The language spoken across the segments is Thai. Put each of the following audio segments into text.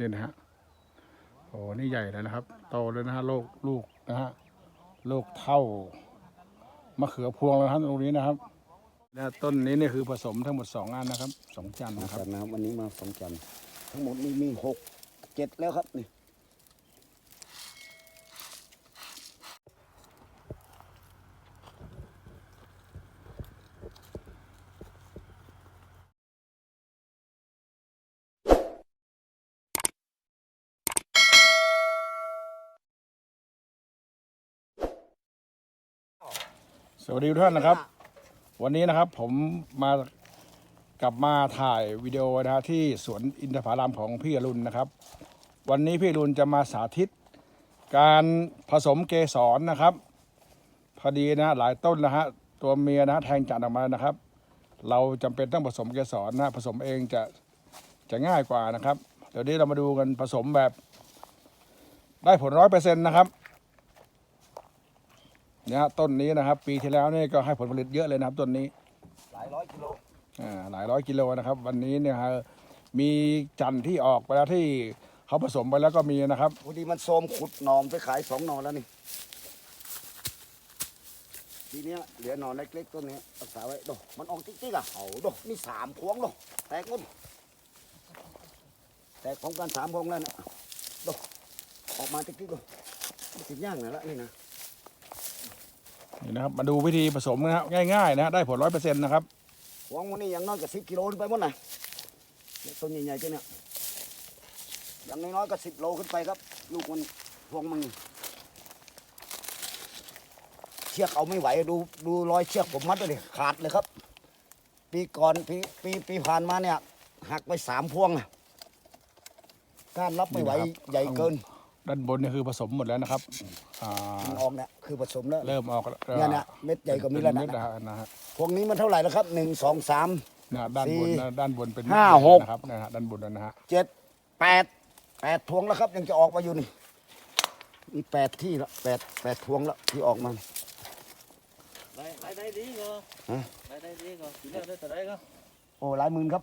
นี่นะฮะโอ้นี่ใหญ่แล้วนะครับ โตแล้วนะฮะโลกลูกนะฮะลูกเท่ามะเขือพวงแล้วนะครับตรงนี้นะครับและต้นนี้เนี่ยคือผสมทั้งหมดสองอันนะครับสองจันนะครับบนะครับวันนี้มาสองจันทร์ทั้งหมดนี่มีหกเจ็ดแล้วครับนี่ สวัสดีทุกท่านนะครับ วันนี้นะครับผมมากลับมาถ่ายวิดีโอนะฮะที่สวนอินทผลัมของพี่อรุณนะครับ วันนี้พี่อรุณจะมาสาธิต การผสมเกสรนะครับ พอดีนะหลายต้นนะฮะตัวเมียนะแทงจันออกมานะครับ เราจำเป็นต้องผสมเกสรนะฮะผสมเองจะจะง่ายกว่านะครับ เดี๋ยวนี้เรามาดูกันผสมแบบ ได้ผลร้อยเปอร์เซ็นต์นะครับ เนี่ยต้นนี้นะครับ ปีที่แล้วนี่ก็ให้ผลผลิตเยอะเลยนะครับต้นนี้ หลายร้อยกิโลอ่าหลายร้อยกิโลนะครับ วันนี้เนี่ยฮะมีจันทร์ที่ออกไปแล้วที่เขาผสมไปแล้วก็มีนะครับพอดีมันโทรมขุดหนอมไปขายสองหนอแล้วนี่ ทีเนี้ยเหลือหนอเล็กๆต้นนี้รักษาไว้ดูมันออกติ๊กๆอะเอาดูนี่สามพวงดูแตกหมดแตกพร้อมกันสามพวงแล้วเนี่ยดูออกมาติ๊กๆดูมันติดย่างนะละนี่นะ นี่นะครับ มาดูวิธีผสมนะครับง่ายๆนะฮะได้ผลร้อยเปอร์เซ็นต์นะครับพวงมันนี่อย่างน้อยก็สิบกิโลขึ้นไปหมดนะเนี่ยต้นใหญ่ๆเจ้าเนี่ยอย่างน้อยๆก็สิบโลขึ้นไปครับ ลูกมันพวงมันนี่เชือกเอาไม่ไหวดูดูรอยเชือกผมมัดเลยดิขาดเลยครับ ปีก่อนปีปีปีผ่านมาเนี่ยหักไปสามพวงอะก้านรับไม่ไหวนี่นะครับใหญ่เกิน ด้านบนนี่คือผสมหมดแล้วนะครับอ่ามันออกเนี่ยคือผสมแล้วเริ่มออกแล้วเนี่ยเนี่ยเม็ดใหญ่กว่านี้แล้วเป็นนะเม็ดนะฮะนะฮะพวงนี้มันเท่าไหร่แล้วครับหนึ่งสองสาม นะด้านบนสี่นะด้านบนเป็นห้าหก นะครับนะฮะด้านบนนะฮะเจ็ดแปดแปดพวงแล้วครับ ยังจะออกมาอยู่นี่มีแปดที่แล้วแปดแปดพวงแล้วที่ออกมาได้ได้ได้ดีก็ฮะได้ได้ดีก็กินแล้วได้แต่ได้ก็โอ้หลายหมื่นครับ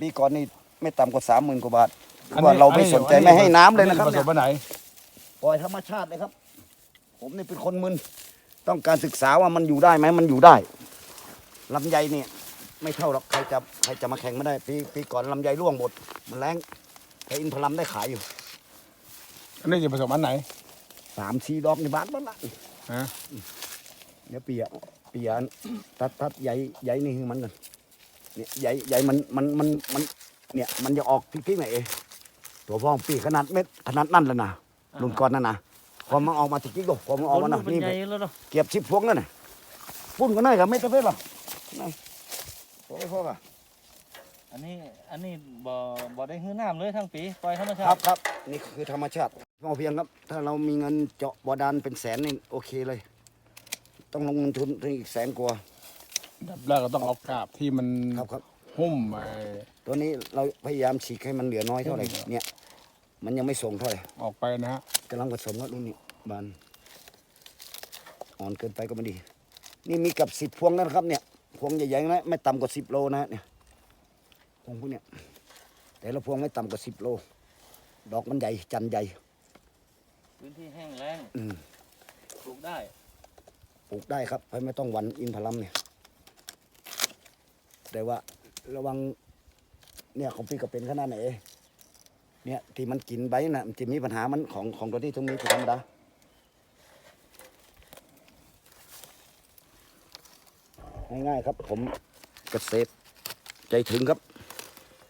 ปีก่อนนี่ไม่ต่ำกว่าสามหมื่นกว่าบาท เพราะว่าเราไม่สนใจไม่ให้น้ำเลยนะครับผสเนี่มยไปไหนปล่อยธรรมชาติเลยครับ ผมนี่เป็นคนมึนต้องการศึกษาว่ามันอยู่ได้ไหมมันอยู่ได้ลำไยเนี่ย ไม่เท่าหรอกใครจะใครจะมาแข่งไม่ได้ปีปีก่อนลำไยร่วงหมดมันแรงแต่อินทรัมได้ขายอยู่อันนี้จะผสมอันไหนสามสี่ดอกในบ้านบ้านละฮะเดี๋ยวเปียเปียตัดตัดใหญ่ใหญ่นี่คือมันกันเนี่ยใหญ่ใหญ่มันมันมันมันเนี่ยมันจะออกพี่ๆไหนเอง ตัวพองปีขนาดเม็ดขนาดนั่นแล้วนะรุ่นก่อนนั่นนะพอมันออกมาติ๊กๆดูพอมันออกมานะเป็นนี่ใหญ่แล้วเนาะเก็บชิบพวงนั่นน่ะปุ้นก็ได้กับไม่ตะเพ็ดหรอกนี่โอ้ยพ่อค่ะอันนี้อันนี้บ่บ่ได้หื้อน้ำเลยทั้งปีปล่อยธรรมชาครับติครับนี่คือธรรมชาติพอเพียงครับ ถ้าเรามีเงินเจาะบาดาลเป็นแสนนี่โอเคเลย ต้องลงเงินทุนถึงอีกแสนกว่าดับแรกเราต้องเอากาบที่มันครับครับ หุ้มไอ้ตัวนี้เราพยายามฉีกให้มันเหลือน้อยเท่าไหร่เนี่ย มันยังไม่ส่งเท่าไหร่ออกไปนะฮะกำลังผสมแล้วรุ่นนี้บานอ่อนเกินไปก็ไม่ดี นี่มีกับสิบพวงแล้วนะครับเนี่ย พวงใหญ่ๆนะไม่ต่ำกว่าสิบโลนะเนี่ยพวงพวกเนี้ยแต่ละพวงไม่ต่ำกว่าสิบโล ดอกมันใหญ่จันทร์ใหญ่พื้นที่แห้งแล้งอืมปลูกได้ปลูกได้ครับไม่ต้องหวันอินทรัมเนี่ยแต่ว่าระวังเนี่ยของพี่ก็เป็นขนาดไหน เนี่ยที่มันกินใบน่ะมันจะมีปัญหามันของของตัวที่ตรงนี้คือธรรมดาง่ายๆครับ ผมเกษตรใจถึงครับ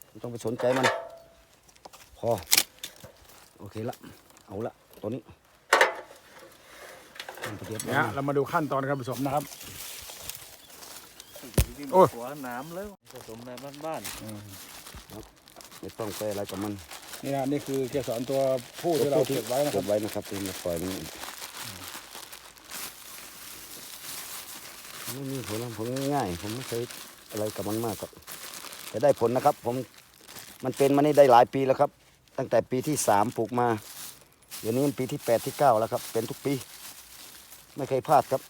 ไม่ต้องไปสนใจมัน พอ โอเคละ เอาละตัวนี้ทำประเดี๋ยวเนี่ยฮะเรามาดูขั้นตอนการผสมนะครับโอ้ยหัวหน้ำแล้วผสมในบ้านไม่ต้องไปอะไรกับมัน นี่นะนี่คือเกสรตัวผู้ที่เราเก็บไว้นะคเก็รับบไว้นะครับเป็นปล่อยมันไม่มีผลนะผมง่ายๆผมไม่เคยอะไรกับมันมากครับแต่ได้ผลนะครับ ผมมันเป็นมานี่ได้หลายปีแล้วครับ ตั้งแต่ปีที่สามปลูกมาเดี๋ยวนี้มันปีที่แปดที่เก้าแล้วครับ เป็นทุกปี ไม่เคยพลาดครับ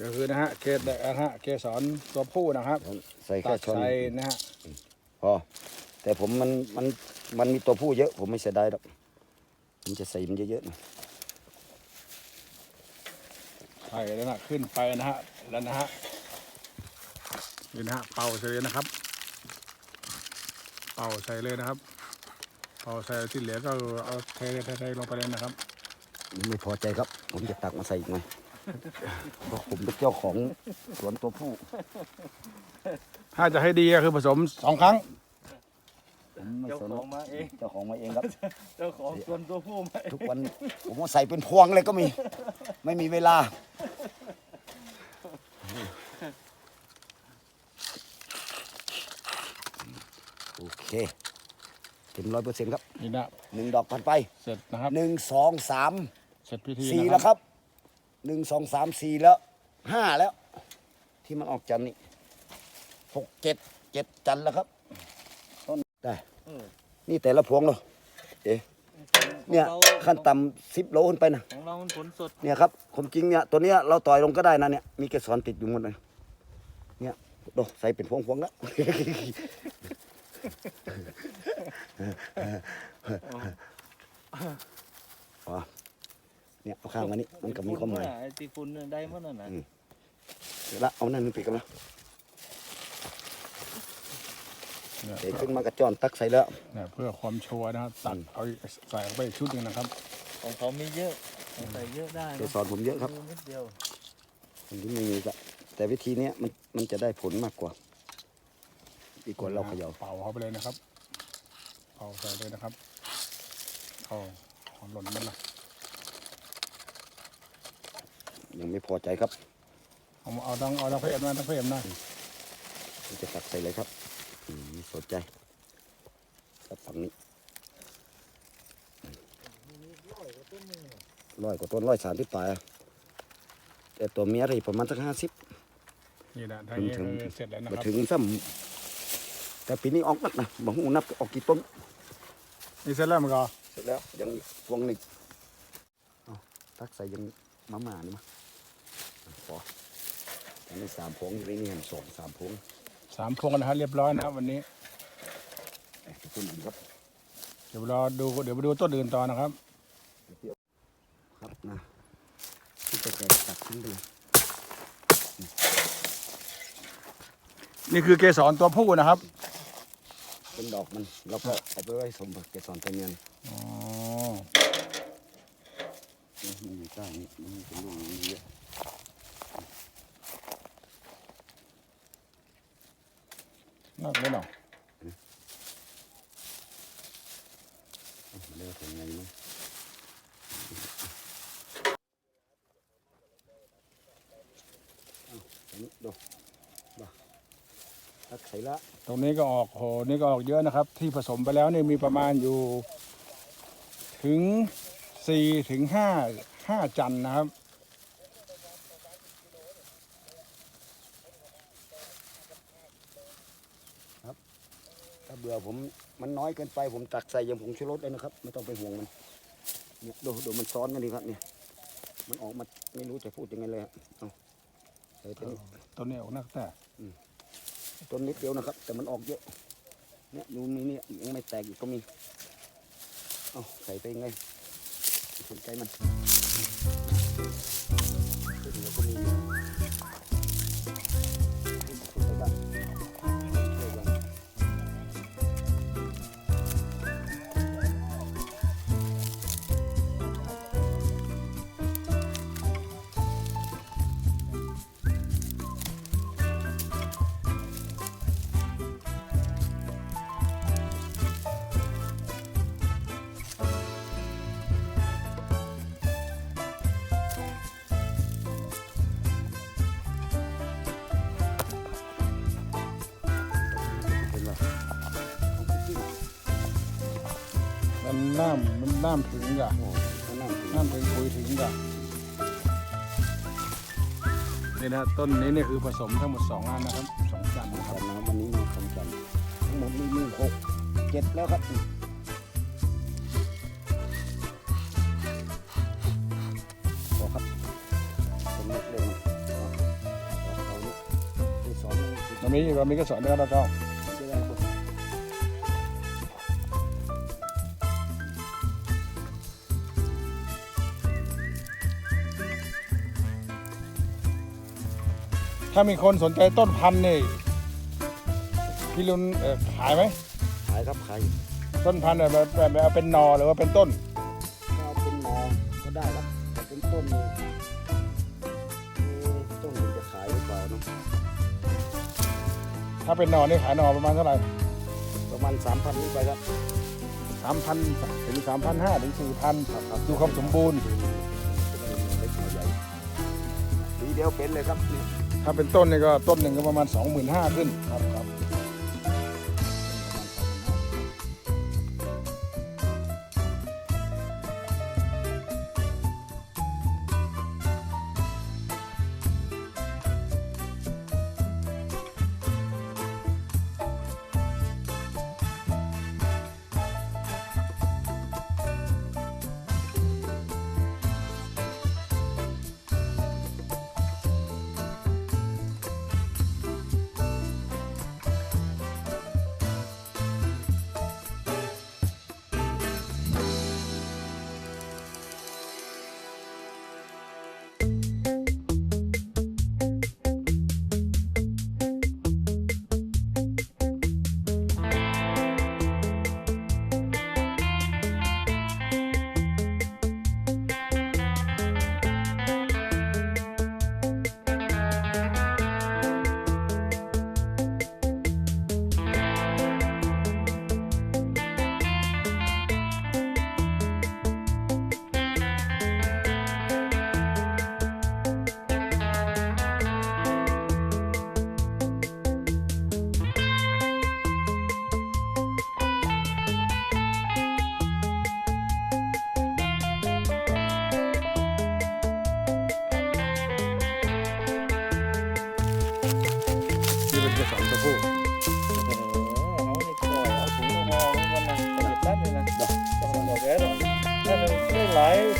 ก็คือนะฮะเกสนะฮะเกสรตัวผู้นะครับใส่ตัแค่ดช้อนใส่นะฮะพอแต่ผมมันมัน มันมีตัวผู้เยอะผมไม่เสียดายหรอกผมจะใส่มันเยอะๆหน่อยใช่แล้วนะขึ้นไปนะฮะแล้วนะฮะนี่นะฮะเป่าใส่เลยนะครับ เป่าใส่เลยนะครับ เป่าใส่ที่เหลือก็เอาเทเทเทลงไปเลยนะครับไม่พอใจครับ ผมจะตักมาใส่อีกหน่อยเพราะผมเป็นเจ้าของสวนตัวผู้ ถ้าจะให้ดีก็คือผสมสองครั้งผม ไม่เจ้าสนของมาเอง เจ้าของมาเองครับ เจ้าของส่วนตัวผู้มาเองทุกวันผมว่าใส่เป็นพวงเลยก็มี ไม่มีเวลา โอเคเต็มร้อยเปอร์เซ็นต์ครับนี่นะหนึ่งดอกผ่านไปเสร็จนะครับหนึ่งสองสามเสร็จพิธีสี่นะแล้วคครับรับหนึ่งสองสามสี่แล้วห้าแล้ว ที่มันออกจันทร์นี่หกเจ็ดเจ็ดจันทร์แล้วครับต้นได้เออ นี่แต่ละพวงเหรอเอ๊ะเนี่ยของราขั้นต่ำสิบโลขึ้นไปนะของเรามันผลสดเนี่ยครับผมจริงเนี่ยตัวเนี้ยเราต่อยลงก็ได้นะเนี่ยมีเกสรติดอยู่หมดเลยเนี่ยดูใส่เป็นพวงพวงๆแล้วอ๋อเนี่ยเอาข้างมานี่มันก็มีความหมายไอ้ตีฝุ่นเนี่ยได้มันน่ะนะอืมเดี๋ยวละเอานั่นมันปิดกันแล้ว เนี่ยเดี๋ยวขึ้นมากระจอนตักใส่แล้ว เนี่ยเพื่อความชัวร์นะครับตัดเอาอีกใส่ออกไปอีกชุดหนึ่งนะครับ ของเขามีเยอะของใส่เยอะได้เกนะสรผมเยอะครับ ดูนิดเดียวอันนี้ไม่มีละแต่วิธีเนี้ยมันมันจะได้ผลมากกว่าดีกว่าเราเขย่าเป่าเข้าไปเลยนะครับ เป่าใส่เลยนะครับเอาของหล่นมันละยังไม่พอใจครับ เอาเอาดังเอาดังเพิ่มนะดังเพิ่มนะผมจะตักใส่เลยครับอืมไม่ สนใจครับฝั่งนี้ร้อยกว่าต้นร้อยสามที่ปลายอะแต่ตัวเมียที่ประมาณสักห้าสิบนี่นะทางนี้ถึงคือเสร็จแล้วนะมาครับถึงซ้ำแต่ปีนี้ออกนักนะบางหูนับออกกี่ต้นนี่เสร็จแล้วมันก็เสร็จแล้วยังอีกพวงหนึ่งเอาตักใส่ยังมาม่านี่มาพออันนี้สามพวงอยู่ในนี่เห็นสองสามพวง สามพวงนะครับเรียบร้อยนะครับวันนี้เอ้ยต้นอื่นครับ เดี๋ยวรอดูเดี๋ยวไปดูต้นอื่นต่อนะครับ ครับนะที่จะแกะตัดทิ้งไปเลยนี่คือเกสรตัวผู้นะครับ เป็นดอกมันเราก็เอาไปไว้สมบัติเกสรตัวเมียนอ๋อนี่มันอยู่ใต้นี่มันมีเป็นรูอย่างนี้เยอะ น่าเลยเนาะเอ้าเรียกว่าเป็นไงมั้งเอาอันนี้ดูบ้าตักใส่ละ ตรงนี้ก็ออกโหนี่ก็ออกเยอะนะครับ ที่ผสมไปแล้วนี่มีประมาณอยู่ ถึงสี่ถึงห้าห้าจันนะครับ ถ้าเบื่อ ผมมันน้อยเกินไปผมตักใส่อยังผงชูรสเลยนะครับ ไม่ต้องไปห่วงมันเนี่ยดูดูมันซ้อนกันดีครับเนี่ยมันออกมาไม่รู้จะพูดยังไงเลยครับเอาใส่ตัวนี้ต้นนี้ออกนักแต่ต้นนิดเดียวนะครับ แต่มันออกเยอะเนี่ยดูมีเนี่ยยังไม่แตกอีกก็มีเอาใส่ไปยังไงไม่สนใจมัน นน้ำถึงกะโอ้ข้างหน้าถึงน้ำถึงคุยถึงกะนี่นะต้นนี้นี่คือผสมทั้งหมดสองอันนะครับสองจันนะคครัรับบนะวันนี้มาสองจันทร์ทั้งหมดมีหนึ่งหกเจ็ดแล้วครับพอครับเป็นเล็กเลยมันเอาเอาลูกที่สองนี่มันมีเรามีก็สอนได้แล้วก็จะามีคนสนใจต้นพันธุ์นี่พี่รุนเอ่อขายไหม ขายครับขายต้นพันธุ์เนี่ยแบบแบบแบบเอาเป็นหนอหรือว่าเป็นต้น ถ้าเอาเป็นหนอก็ได้ครับแต่เป็นต้นนี่เอ๊ะต้นมันจะขายหรือเปล่าเนาะถ้าเป็นหนอนี่ขายหนอประมาณเท่าไหร่ประมาณสามพันนี่ไปครับสามพันถึงสามพันห้าถึงสี่พันดูความสมบูรณ์เล็กใหญ่ทีเดียวเป็นเลยครับนี่ ถ้าเป็นต้นนี่ก็ต้นหนึ่งก็ประมาณสองหมื่นห้าขึ้นครับครับ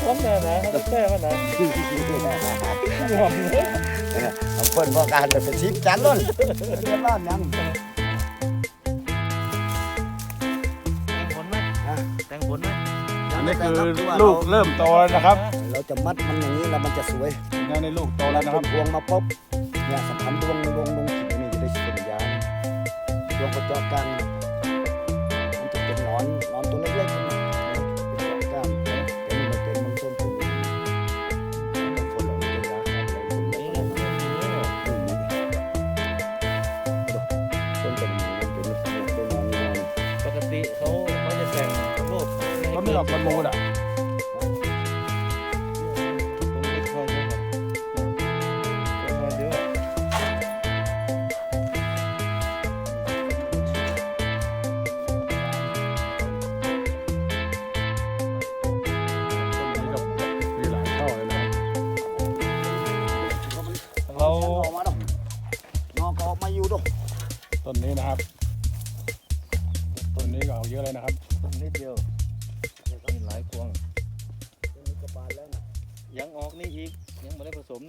ท้องนะนะถ้ามันแก้มันนะหอมเลยเอาเปิ้นบอกการไปเป็นชิปจันล้นเรียบร้อยยังแต่งผลไหมฮะแต่งผลไหมอันนี้คือว่าลูกเริ่มโตแล้วนะครับ เราจะมัดมันอย่างนี้แล้วมันจะสวยนี่ในลูกโตแล้วนะครับพวงมาปุ๊บเนี่ยสำคัญดวงดวงดวงขีดนี่จะได้เป็นยางดวงกระจอกกันมันจะเป็นหนอนหนอนตัวเล็กๆ ต้นนี้ด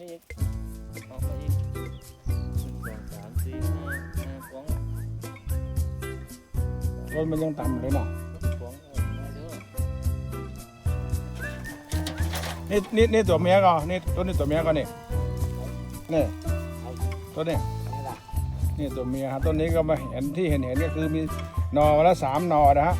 ม่ได้ผสมนี่อีกออกมาอีกหนึ่งสองสามสี่ห้าห้าพวงต้นมันยังต่ำอยู่เลยเนาะพวงออกมาเยอะนี่นี่นี่ตัวเมียก็นี่ต้นนี้ตัวเมียก็นี่นี่ต้นนี้นี่ล่ะนี่ตัวเมียครับต้นนี้ก็มาเห็นที่เห็นเห็นก็คือมีหนอมาแล้วสามหนอนะฮะ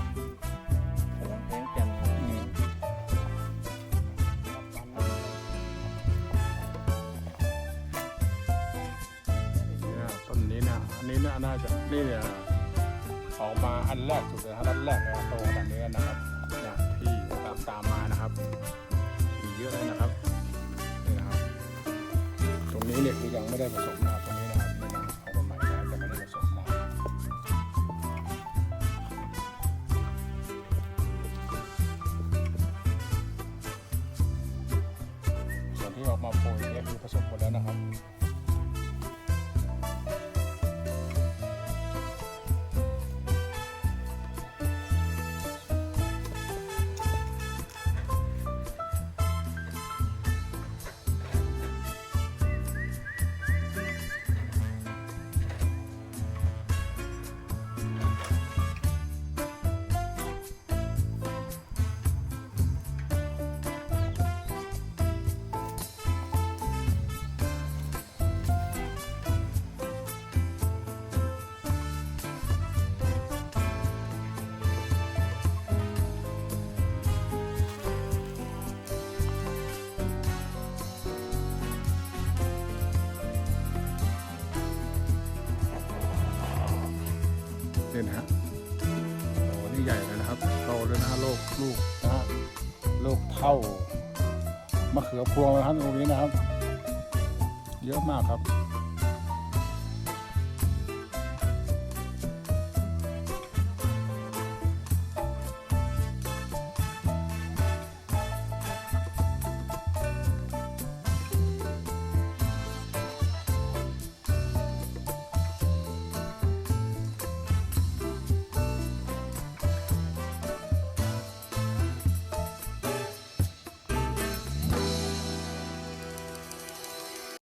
อันนี้น่าน่าจะนี่เนี่ยออกมาอันแรกสุดเลยครับอันแรกเลยครับโตขนาดนี้นะครับเนี่ยที่ตามตามมานะครับมีเยอะเลยนะครับนี่นะครับ ตรงนี้เนี่ยคือยังไม่ได้ผสมนะครับตรงนี้นะครับไม่นะเอามาใหม่นะจะไม่ได้ผสมนะส่วนที่ออกมาโปรยเนี่ยคือผสมหมดแล้วนะครับ เลยนะฮะโลกลูกนะฮะลูกเท่ามะเขือพวงนะครับตรงนี้นะครับ เยอะมากครับ